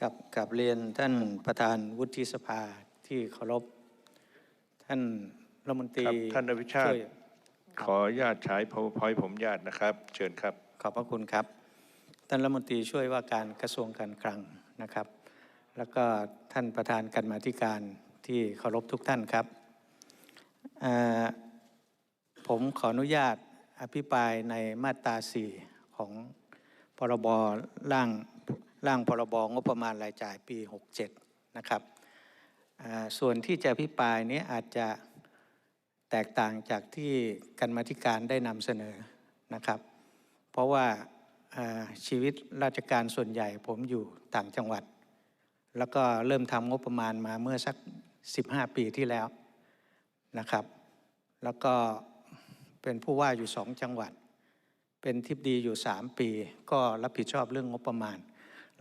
กับกับเรียนท่านประธานวุฒิสภาที่เคารพท่านรัฐมนตรีครับท่านอภิชาติวยขออนุญาตใช้ powerpoint ผมญาตนะครับ เชิญครับ ขอบพระคุณครับ ท่านรัฐมนตรีช่วยว่าการกระทรวงการคลังนะครับ แล้วก็ท่านประธานกรรมาธิการที่เคารพทุกท่านครับเอ่อผมขออนุญาตอภิปรายในมาตรา 4 ของพรบร่าง ร่างพรบงบประมาณรายจ่ายปี 67 นะครับ ส่วนที่จะอภิปรายนี้อาจจะแตกต่างจากที่กรรมาธิการได้นำเสนอนะครับ เพราะว่าอ่าชีวิตราชการส่วนใหญ่ผมอยู่ต่างจังหวัด แล้วก็เริ่มทำงบประมาณมาเมื่อสัก 15 ปีที่แล้วนะครับ แล้วก็เป็นผู้ว่าอยู่สองจังหวัด เป็นทิบดีอยู่ 3 ปี ก็รับผิดชอบเรื่องงบประมาณ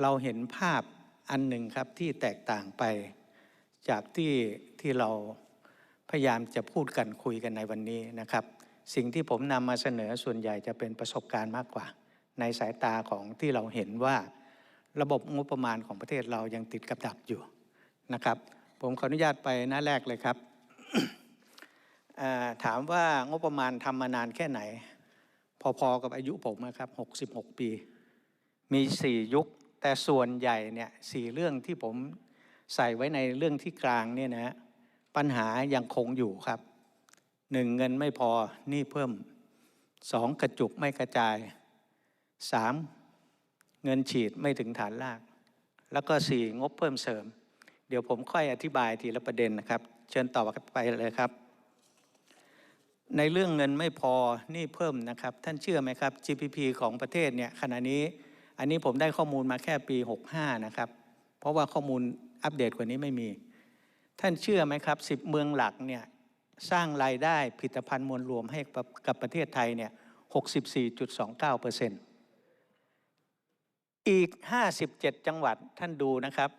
เราเห็นภาพอันหนึ่งครับที่แตกต่างไป จากที่ที่เราพยายามจะพูดกันคุยกันในวันนี้นะครับ สิ่งที่ผมนำมาเสนอส่วนใหญ่จะเป็นประสบการณ์มากกว่า ในสายตาของที่เราเห็นว่าระบบงบประมาณของประเทศเรายังติดกับดักอยู่นะครับ ผมขออนุญาตไปหน้าแรกเลยครับถามว่างบประมาณทำมานานแค่ไหน พอๆกับอายุผมนะครับ 66 ปี มี 4 ยุค แต่ส่วนใหญ่เนี่ยสี่เรื่องที่ผมใส่ไว้ในเรื่องที่กลางเนี่ยนะฮะปัญหายังคงอยู่ครับหนึ่งเงินไม่พอนี่เพิ่มสองกระจุกไม่กระจายสามเงินฉีดไม่ถึงฐานราก แล้วก็สี่งบเพิ่มเสริม เดี๋ยวผมค่อยอธิบายทีละประเด็นนะครับ เชิญต่อไปเลยครับ ในเรื่องเงินไม่พอนี่เพิ่มนะครับ ท่านเชื่อไหมครับ GDP ของประเทศเนี่ยขณะนี้ อันนี้ผมได้ข้อมูลมาแค่ปี 65 นะครับ เพราะว่าข้อมูลอัปเดตกว่านี้ไม่มี ท่านเชื่อไหมครับ 10 เมืองหลักเนี่ยสร้างรายได้ผลิตภัณฑ์มวลรวมให้กับประเทศไทยเนี่ย 64.29เปอร์เซ็นต์อีก 57 จังหวัดท่านดูนะครับ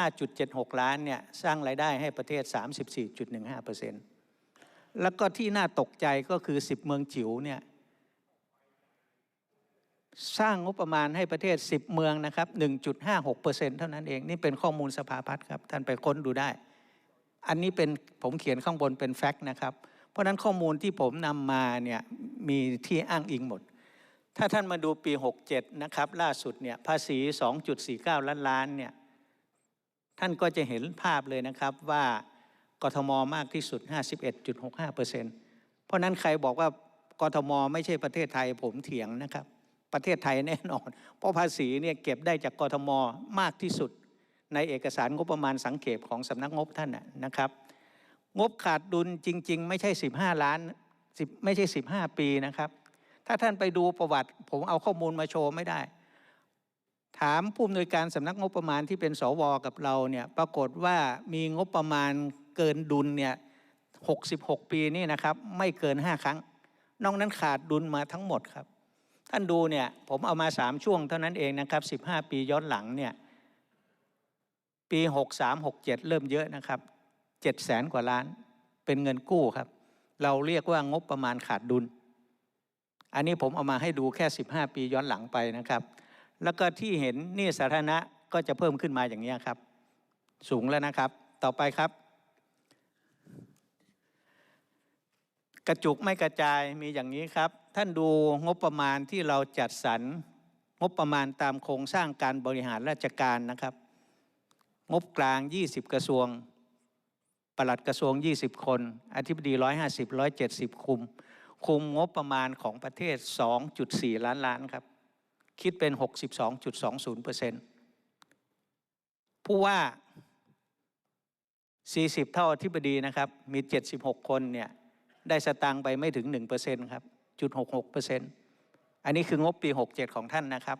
5.76 ล้านเนี่ยสร้างรายได้ให้ประเทศ 34.15เปอร์เซ็นต์แล้วก็ที่น่าตกใจก็คือ 10 เมืองจิ๋วเนี่ย สร้างงบประมาณให้ประเทศ 10 เมืองนะครับ 1.56%เท่านั้นเอง นี่เป็นข้อมูลสภาพัฒน์ครับ ท่านไปค้นดูได้ อันนี้เป็นผมเขียนข้างบนเป็นแฟกต์นะครับ เพราะนั้นข้อมูลที่ผมนำมาเนี่ยมีที่อ้างอิงหมด ถ้าท่านมาดูปี 67 นะครับ ล่าสุดเนี่ยภาษี 2.49 ล้านล้านเนี่ยท่านก็จะเห็นภาพเลยนะครับว่ากทมมากที่สุด 51.65เปอร์เซ็นต์เพราะนั้นใครบอกว่ากทมไม่ใช่ประเทศไทยผมเถียงนะครับ ประเทศไทยแน่นอน เพราะภาษีเนี่ยเก็บได้จากกทมมากที่สุด ในเอกสารงบประมาณสังเกตของสำนักงบท่านนะนะครับ งบขาดดุลจริง ๆ ไม่ใช่ 15 ล้าน10ไม่ใช่ 15 ปีนะครับ ถ้าท่านไปดูประวัติ ผมเอาข้อมูลมาโชว์ไม่ได้ ถามผู้อำนวยการสำนักงบประมาณที่เป็นสวกับเราเนี่ยปรากฏว่ามีงบประมาณเกินดุลเนี่ย66 ปีนี่นะครับ ไม่เกิน 5 ครั้ง นอกนั้นขาดดุลมาทั้งหมดครับ ท่านดูเนี่ยผมเอามา3ช่วงเท่านั้นเองนะครับ15ปีย้อนหลังเนี่ยปี63 67เริ่มเยอะนะครับ7แสนกว่าล้านเป็นเงินกู้ครับ เราเรียกว่างบประมาณขาดดุล อันนี้ผมเอามาให้ดูแค่15ปีย้อนหลังไปนะครับ แล้วก็ที่เห็นนี่สาธารณะก็จะเพิ่มขึ้นมาอย่างนี้ครับ สูงแล้วนะครับ ต่อไปครับ กระจุกไม่กระจายมีอย่างนี้ครับ ท่านดูงบประมาณที่เราจัดสรรงบประมาณตามโครงสร้างการบริหารราชการนะครับ งบกลาง 20 กระทรวงปลัดกระทรวง 20 คน อธิบดี 150 170 คุม คุมงบประมาณของประเทศ 2.4 ล้านล้านครับ คิดเป็น 62.20เปอร์เซ็นต์ผู้ว่า 40 เท่าอธิบดีนะครับ มี 76 คนเนี่ย ได้สตังค์ไปไม่ถึง1เปอร์เซ็นต์ครับ จุด66เปอร์เซ็นต์อันนี้คืองบปี 67 ของท่านนะครับ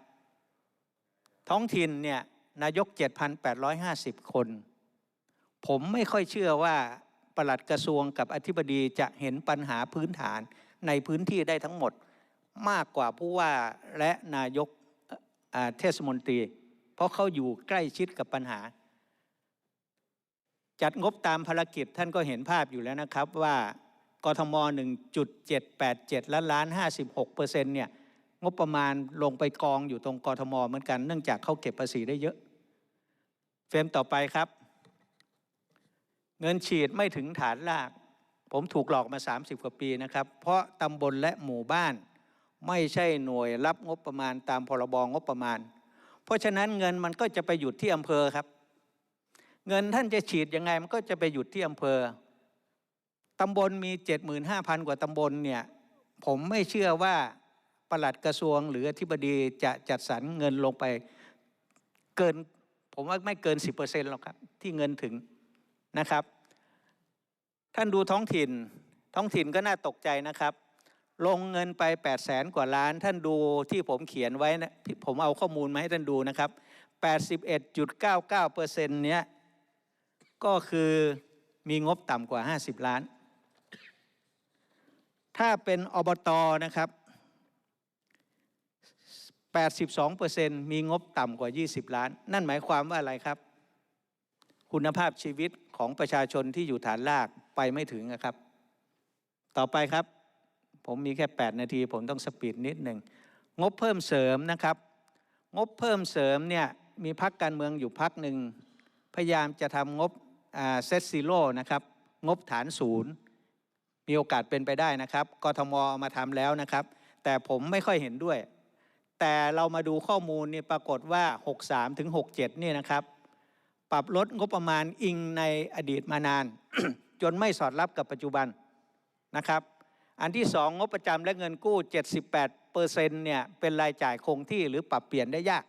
ท้องถิ่นเนี่ยนายก 7,850 คน ผมไม่ค่อยเชื่อว่าปลัดกระทรวงกับอธิบดีจะเห็นปัญหาพื้นฐานในพื้นที่ได้ทั้งหมดมากกว่าผู้ว่าและนายกเทศมนตรี เพราะเขาอยู่ใกล้ชิดกับปัญหา จัดงบตามภารกิจท่านก็เห็นภาพอยู่แล้วนะครับว่า กทม 1.787 ล้านล้าน 56เปอร์เซ็นต์เนี่ยงบประมาณลงไปกองอยู่ตรงกทม เหมือนกันเนื่องจากเขาเก็บภาษีได้เยอะ เฟรมต่อไปครับ เงินฉีดไม่ถึงฐานราก ผมถูกหลอกมา 30 กว่าปีนะครับ เพราะตำบลและหมู่บ้าน ไม่ใช่หน่วยรับงบประมาณตามพรบงบประมาณ เพราะฉะนั้นเงินมันก็จะไปหยุดที่อำเภอครับ เงินท่านจะฉีดยังไงมันก็จะไปหยุดที่อำเภอ ตำบลมี 75,000 กว่าตำบลเนี่ยผมไม่เชื่อว่าปลัดกระทรวงหรืออธิบดีจะจัดสรรเงินลงไปเกิน ผมว่าไม่เกิน 10%หรอกครับที่เงินถึงนะครับ ท่านดูท้องถิ่นท้องถิ่นก็น่าตกใจนะครับ ลงเงินไป 8 0 0แสนกว่าล้าน ท่านดูที่ผมเขียนไว้นะผมเอาข้อมูลมาให้ท่านดูนะครับ 81.99%เนี้ยก็คือมีงบต่ำกว่า 50 ล้าน ถ้าเป็นอบตนะครับ 82%มีงบต่ำกว่า 20 ล้าน นั่นหมายความว่าอะไรครับ คุณภาพชีวิตของประชาชนที่อยู่ฐานรากไปไม่ถึงนะครับ ต่อไปครับ ผมมีแค่ 8 นาที ผมต้องสปีดนิดหนึ่ง งบเพิ่มเสริมนะครับ งบเพิ่มเสริมเนี่ยมีพักการเมืองอยู่พักหนึ่ง พยายามจะทำงบเซตซีโร่นะครับ งบฐานศูนย์ มีโอกาสเป็นไปได้นะครับกทมเอามาทำแล้วนะครับ แต่ผมไม่ค่อยเห็นด้วย แต่เรามาดูข้อมูลนี่ปรากฏว่า 63ถึง67นี่นะครับ ปรับลดงบประมาณอิงในอดีตมานาน จนไม่สอดรับกับปัจจุบันนะครับ อันที่สองงบประจำและเงินกู้ 78เปอร์เซ็นต์เนี่ยเป็นรายจ่ายคงที่หรือปรับเปลี่ยนได้ยาก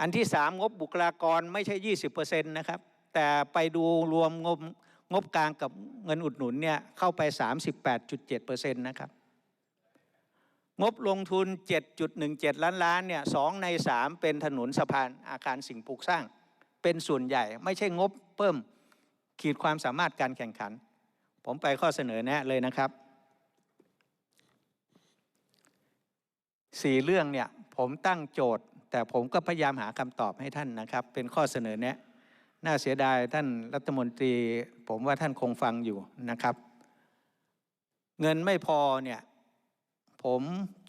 อันที่สามงบบุคลากรไม่ใช่ 20เปอร์เซ็นต์นะครับ แต่ไปดูรวมงบ งบกลางกับเงินอุดหนุนเนี่ยเข้าไป 38.7เปอร์เซ็นต์นะครับ งบลงทุน 7.17 ล้านล้านเนี่ยสองใน 3 เป็นถนนสะพานอาคารสิ่งปลูกสร้าง เป็นส่วนใหญ่ไม่ใช่งบเพิ่มขีดความสามารถการแข่งขัน ผมไปข้อเสนอแนะเลยนะครับสี่เรื่องเนี่ยผมตั้งโจทย์ แต่ผมก็พยายามหาคำตอบให้ท่านนะครับ เป็นข้อเสนอแนะ น่าเสียดายท่านรัฐมนตรี ผมว่าท่านคงฟังอยู่นะครับ เงินไม่พอเนี่ยผม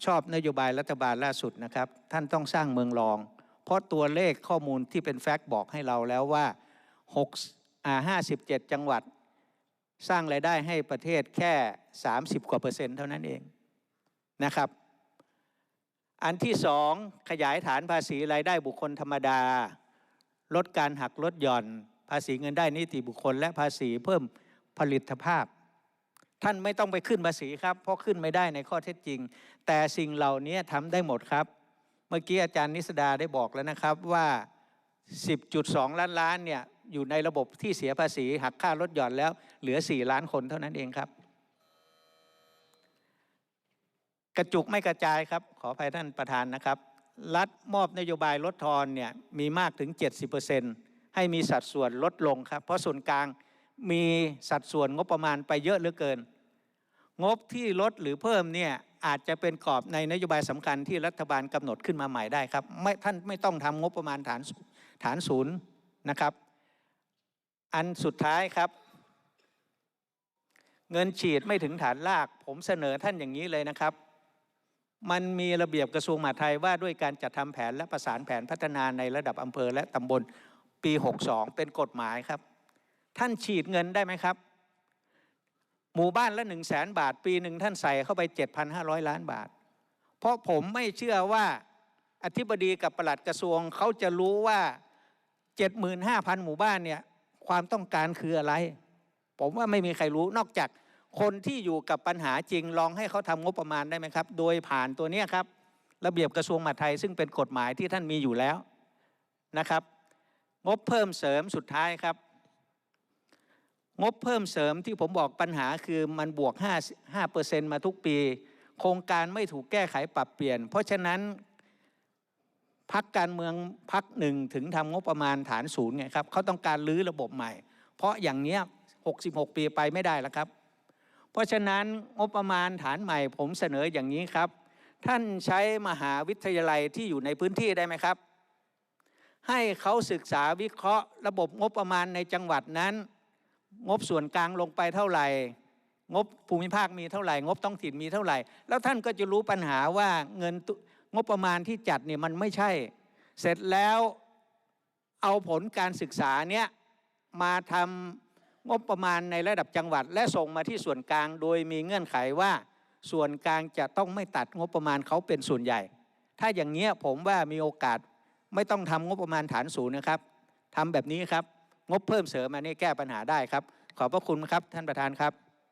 ชอบนโยบายรัฐบาลล่าสุดนะครับ ท่านต้องสร้างเมืองรอง เพราะตัวเลขข้อมูลที่เป็นแฟกต์บอกให้เราแล้วว่า6อ่า57 จังหวัด สร้างรายได้ให้ประเทศแค่ 30 กว่าเปอร์เซ็นต์เท่านั้นเองนะครับ อันที่สองขยายฐานภาษีรายได้บุคคลธรรมดา ลดการหักลดหย่อน ภาษีเงินได้นิติบุคคล และภาษีเพิ่มผลิตภาพ ท่านไม่ต้องไปขึ้นภาษีครับ เพราะขึ้นไม่ได้ในข้อเท็จจริง แต่สิ่งเหล่านี้ทำได้หมดครับ เมื่อกี้อาจารย์นิสดาได้บอกแล้วนะครับว่า 10.2 ล้านล้านเนี่ยอยู่ในระบบที่เสียภาษีหักค่าลดหย่อนแล้วเหลือ 4 ล้านคนเท่านั้นเองครับ กระจุกไม่กระจายครับ ขออภัยท่านประธานนะครับ รัฐมอบนโยบายลดทอนเนี่ยมีมากถึง 70%ให้มีสัดส่วนลดลงครับ เพราะส่วนกลางมีสัดส่วนงบประมาณไปเยอะเหลือเกิน งบที่ลดหรือเพิ่มเนี่ยอาจจะเป็นกรอบในนโยบายสำคัญที่รัฐบาลกำหนดขึ้นมาใหม่ได้ครับไม่ท่านไม่ต้องทำงบประมาณฐานฐานศูนย์นะครับ อันสุดท้ายครับ เงินฉีดไม่ถึงฐานราก ผมเสนอท่านอย่างนี้เลยนะครับ มันมีระเบียบกระทรวงมหาดไทยว่าด้วยการจัดทำแผนและประสานแผนพัฒนาในระดับอำเภอและตำบลปี 62 เป็นกฎหมายครับ ท่านฉีดเงินได้ไหมครับ หมู่บ้านละ 1 0 0 0 0แสนบาท ปีหนึ่งท่านใส่เข้าไป 7,500 ล้านบาท เพราะผมไม่เชื่อว่าอธิบดีกับปลัดกระทรวงเขาจะรู้ว่า 75,000 หมู่บ้านเนี่ยความต้องการคืออะไร ผมว่าไม่มีใครรู้นอกจาก คนที่อยู่กับปัญหาจริงลองให้เขาทำงบประมาณได้ไหมครับ โดยผ่านตัวนี้ครับ ระเบียบกระทรวงมหาดไทยซึ่งเป็นกฎหมายที่ท่านมีอยู่แล้วนะครับ งบเพิ่มเสริมสุดท้ายครับ งบเพิ่มเสริมที่ผมบอกปัญหาคือมันบวก5 5มาทุกปี โครงการไม่ถูกแก้ไขปรับเปลี่ยน เพราะฉะนั้นพักการเมืองพักหนึ่งถึงทำงบประมาณฐานศูนย์ไงครับเขาต้องการรื้อระบบใหม่ เพราะอย่างเนี้ย 66 ปีไปไม่ได้แล้วครับ เพราะฉะนั้นงบประมาณฐานใหม่ผมเสนออย่างนี้ครับ ท่านใช้มหาวิทยาลัยที่อยู่ในพื้นที่ได้ไหมครับ ให้เขาศึกษาวิเคราะห์ ระบบงบประมาณในจังหวัดนั้น งบส่วนกลางลงไปเท่าไหร่ งบภูมิภาคมีเท่าไหร่ งบท้องถิ่นมีเท่าไหร่ แล้วท่านก็จะรู้ปัญหาว่าเงินงบประมาณที่จัดเนี่ยมันไม่ใช่ เสร็จแล้วเอาผลการศึกษาเนี้ยมาทำ งบประมาณในระดับจังหวัด และส่งมาที่ส่วนกลาง โดยมีเงื่อนไขว่าส่วนกลางจะต้องไม่ตัดงบประมาณเขาเป็นส่วนใหญ่ ถ้าอย่างเนี้ยผมว่ามีโอกาสไม่ต้องทำงบประมาณฐานศูนย์นะครับทำแบบนี้ครับ งบเพิ่มเสริมมานี่แก้ปัญหาได้ครับ ขอบพระคุณครับท่านประธานครับ